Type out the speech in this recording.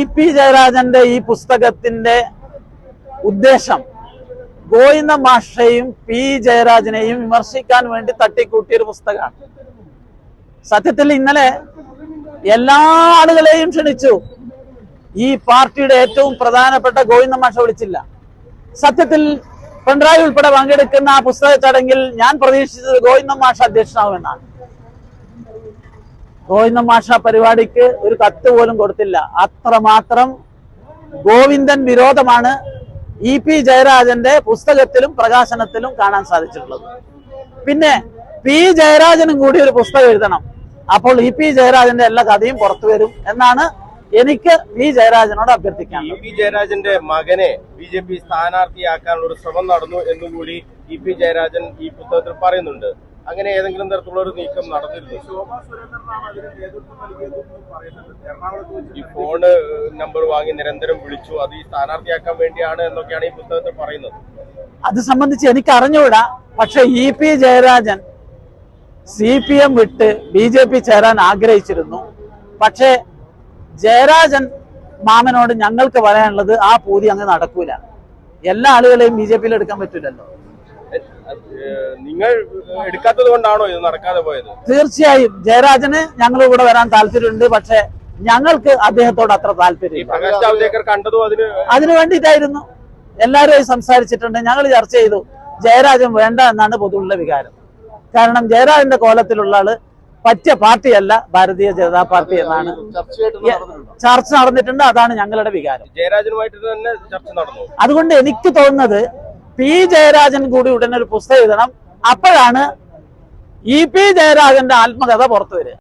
E P ജയരാജന്റെ ഈ പുസ്തകത്തിന്റെ ഉദ്ദേശം ഗോയിന്ദ മാഷയും പി ജയരാജനെയും വിമർശിക്കാൻ വേണ്ടി തട്ടിക്കൂട്ടിയ ഒരു പുസ്തകമാണ്. സത്യത്തിൽ ഇന്നലെ എല്ലാ ആളുകളെയും ക്ഷണിച്ചു. ഈ പാർട്ടിയുടെ ഏറ്റവും പ്രധാനപ്പെട്ട ഗോവിന്ദ മാഷ വിളിച്ചില്ല. സത്യത്തിൽ പിണറായി ഉൾപ്പെടെ പങ്കെടുക്കുന്ന ആ പുസ്തക ചടങ്ങിൽ ഞാൻ പ്രതീക്ഷിച്ചത് ഗോവിന്ദ മാഷ അധ്യക്ഷനാവുമെന്നാണ്. ഗോവിന്ദ മാഷ പരിപാടിക്ക് ഒരു കത്ത് പോലും കൊടുത്തില്ല. അത്രമാത്രം ഗോവിന്ദൻ വിരോധമാണ് ഇ പി ജയരാജന്റെ പുസ്തകത്തിലും പ്രകാശനത്തിലും കാണാൻ സാധിച്ചിട്ടുള്ളത്. പിന്നെ പി ജയരാജനും കൂടി ഒരു പുസ്തകം എഴുതണം. അപ്പോൾ ഇ പി ജയരാജന്റെ എല്ലാ കഥയും പുറത്തു വരും എന്നാണ് എനിക്ക് പി ജയരാജനോട് ഇ അഭ്യർത്ഥിക്കാനുള്ളത് പി ജയരാജന്റെ മകനെ ബി ജെ പി സ്ഥാനാർത്ഥിയാക്കാനുള്ള ഒരു ശ്രമം നടന്നു എന്നുകൂടി ഇ പി ജയരാജൻ ഈ പുസ്തകത്തിൽ പറയുന്നുണ്ട്. അങ്ങനെ ഏതെങ്കിലും തരത്തിലുള്ള ഒരു നീക്കം നടന്നിരുന്നു. ഈ ഫോണ് നമ്പർ വാങ്ങി നിരന്തരം വിളിച്ചു. അത് ഈ സ്ഥാനാർത്ഥിയാക്കാൻ വേണ്ടിയാണ് എന്നൊക്കെയാണ് ഈ പുസ്തകത്തിൽ പറയുന്നത്. അത് സംബന്ധിച്ച് എനിക്ക് അറിഞ്ഞുകൂടാ. പക്ഷെ E P Jayarajan C P M വിട്ട് ബി ജെ പി ചേരാൻ ആഗ്രഹിച്ചിരുന്നു. പക്ഷേ ജയരാജൻ മാമനോട് ഞങ്ങൾക്ക് പറയാനുള്ളത് ആ പൂതി അങ്ങ് നടക്കൂല. എല്ലാ ആളുകളെയും ബി ജെ പിയിൽ എടുക്കാൻ പറ്റൂലല്ലോ. എ- ഏ, നിങ്ങൾ എടുക്കാത്തത് കൊണ്ടാണോ ഇത് നടക്കാതെ പോയത്? തീർച്ചയായും. ജയരാജന് ഞങ്ങൾ ഇവിടെ വരാൻ താല്പര്യമുണ്ട്. പക്ഷെ ഞങ്ങൾക്ക് അദ്ദേഹത്തോട് അത്ര താല്പര്യം താല്പര്യമില്ല പ്രകാശ് ജാവ്ദേക്കർ കണ്ടതും അതിന് അതിനു വേണ്ടിയിട്ടായിരുന്നു. എല്ലാവരുമായി സംസാരിച്ചിട്ടുണ്ട്. ഞങ്ങൾ ചർച്ച ചെയ്തു. ജയരാജൻ വേണ്ട എന്നാണ് പൊതുവുള്ള വികാരം. കാരണം ജയരാജന്റെ കോലത്തിലുള്ള ആൾ പറ്റിയ പാർട്ടിയല്ല ഭാരതീയ ജനതാ പാർട്ടി എന്നാണ്. ചർച്ച നടന്നിട്ടുണ്ട്. അതാണ് ഞങ്ങളുടെ വികാരം. ജയരാജനുമായിട്ട് തന്നെ ചർച്ച നടന്നു. അതുകൊണ്ട് എനിക്ക് തോന്നുന്നത് പി ജയരാജൻ കൂടി ഉടനെ ഒരു പുസ്തകം എഴുതണം. അപ്പോഴാണ് ഇ പി ജയരാജന്റെ ആത്മകഥ പുറത്തു വരിക.